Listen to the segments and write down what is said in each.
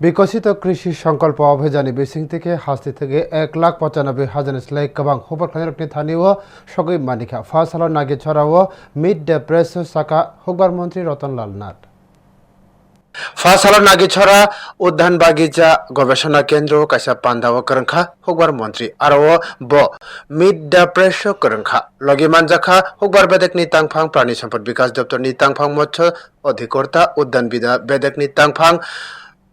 বিকশিত কৃষি সংকল্প অভিযানে বিসিং থেকে হাস্তি থেকে এক লাখ পঁচানব্বই হাজার স্লাই কবাং হবার খানিরকনি থানিও সগৈ মানিকা। হালর নাগে ছড়াও মিড ডে প্রেস সাকা হুকবার মন্ত্রী রতনলাল নাথ। ফার্স্ট হালর নাগে ছড়া উদ্যান বাগিচা গবেষণা কেন্দ্র কাইসা পান্দাও করংখা হুকবার মন্ত্রী। আর ব, মিড ডে প্রেস করংখা। লগে মানজাখা হুকবার বেদেকনি তাংফাং প্রাণী সম্পদ বিকাশ দপ্তরনি তাংফাং মৎস্য অধিকর্তা উদ্যান বিদা বেদেকনি তাংফাং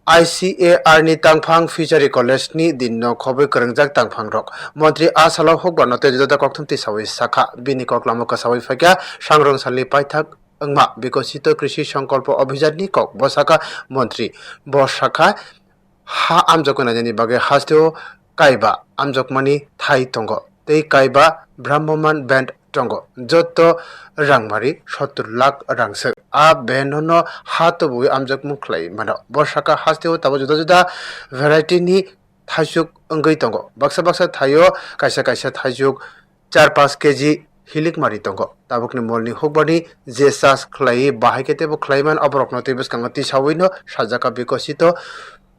ICAR ni tangphang fishery college ni din no khoboi krengjak tangphang rok. মন্ত্রী আসালো হকবার নতে জুদা কক্থম তি সাউই সাখা বিনি কক্লামো কা সাউই ফাইকা সাংরং সালনি পাইথাক ওংমা বিকশিত কৃষি সংকল্প অভিযাননি কক বসাকা মন্ত্রী বসাখা হা আমজক আমজকনানি বাগে হাস্তেও কাইবা আমজকমানি থাই তঙ্গ তেই কাইবা ভ্রাম্যমান ব্যান্ড টঙ্গ যত রাংমারি সত্তর লাখ রাংসে আ বেনন হাত বই আমজক মুখলাই। মানে বর্ষাকা হাস্তেও তাবো জুদা জুদা ভ্যারাইটি নি থাইসুক অঙ্গৈ তঙ্গ। বাক্সা বাক্সা থাইও, কাইসা কাইসা থাইসুক চার পাঁচ কেজি হিলিক মারি তঙ্গ। তাবুকনি মলনি হুকবানি, যে চাষ খ্লাই বাহাইকেতেবো খ্লাইমান অবরকনতে বেসকাঙ্গতি সাউইনো সাজাকা বিকশিত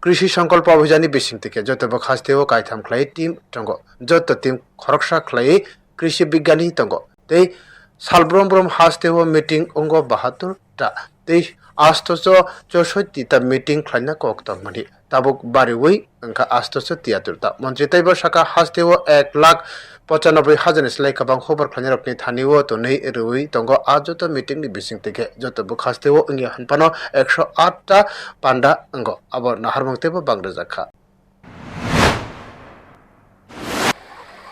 কৃষি সংকল্প অভিযানী বিসিং থেকে। যত খাস্তেও কাইথাম খ্লাই টিম টঙ্গ যত টিম খরকসা খ্লাই কৃষি বিজ্ঞানী তঙ্গ। তেই সালব্রম ব্রম হাস্তেও মিটিং অঙ্গ বাহাত্তরটা তেই আষ্টশো চৌষট্টি তা মিটিং খ্লাইনা কক তংমানি তাবুক বারিউই ওংখা আষ্টশো তিয়াত্তরটা। মন্ত্রী তাইব শাখা হাস্তেও এক লাখ পঁচানব্বই হাজার সিলাই কাবাং খবর খানি রকনি থানিও তো নেই রুই তঙ্গ। আজ যত মিটিং নি থেকে যত বুক হাস্তেও ইংলি হানপানো একশো আটটা পান্ডা অঙ্গ। আবার নাহার মংতেব বাংলা জাখা।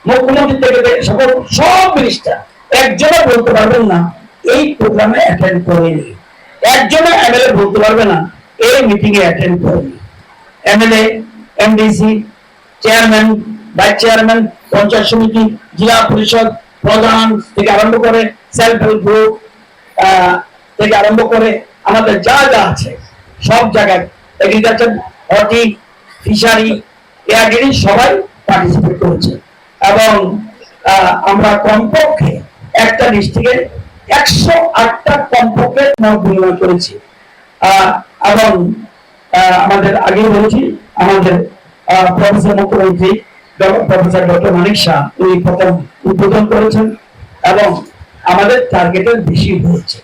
মুখ্যমন্ত্রী থেকে সকল সব মিনিস্টার একজনও বলতে পারবেন না, এই প্রোগ্রামে অ্যাটেন্ড করেনি। একজনও এমএলএ বলতে পারবে না, এই মিটিং এ অ্যাটেন্ড করেনি। MLA MDC chairman vice chairman panchayat সমিতি, জেলা পরিষদ প্রধান থেকে আরম্ভ করে সেলফ হেল্প গ্রুপ থেকে আরম্ভ করে আমাদের যা যা আছে, সব জায়গায় এগ্রিকালচার হর্টি ফিশারি এয়ারগেরি সবাই পার্টিসিপেট করেছে। এবং আমরা কমপক্ষে একটা ডিস্ট্রিক্টে একশো আটটা কমপক্ষে বিনিময় করেছি। এবং আমাদের আগে বলেছি, আমাদের প্রফেসর মুখ্যমন্ত্রী প্রফেসর ডক্টর মানিক শাহ, উনি প্রথম উদ্বোধন করেছেন এবং আমাদের টার্গেটের বেশি হয়েছে।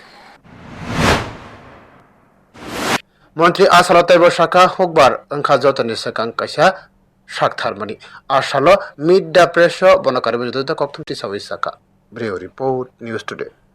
মন্ত্রী আসালো তাইব শাখা হকবার ওংখা যতনি সেকাং কাইসা সাকথারমানি আসালো মিড ডা প্রেস বনকারি বুঝতে কক্থম তি সাউই সাকা ব্রিও রিপোর্ট নিউজ টুডে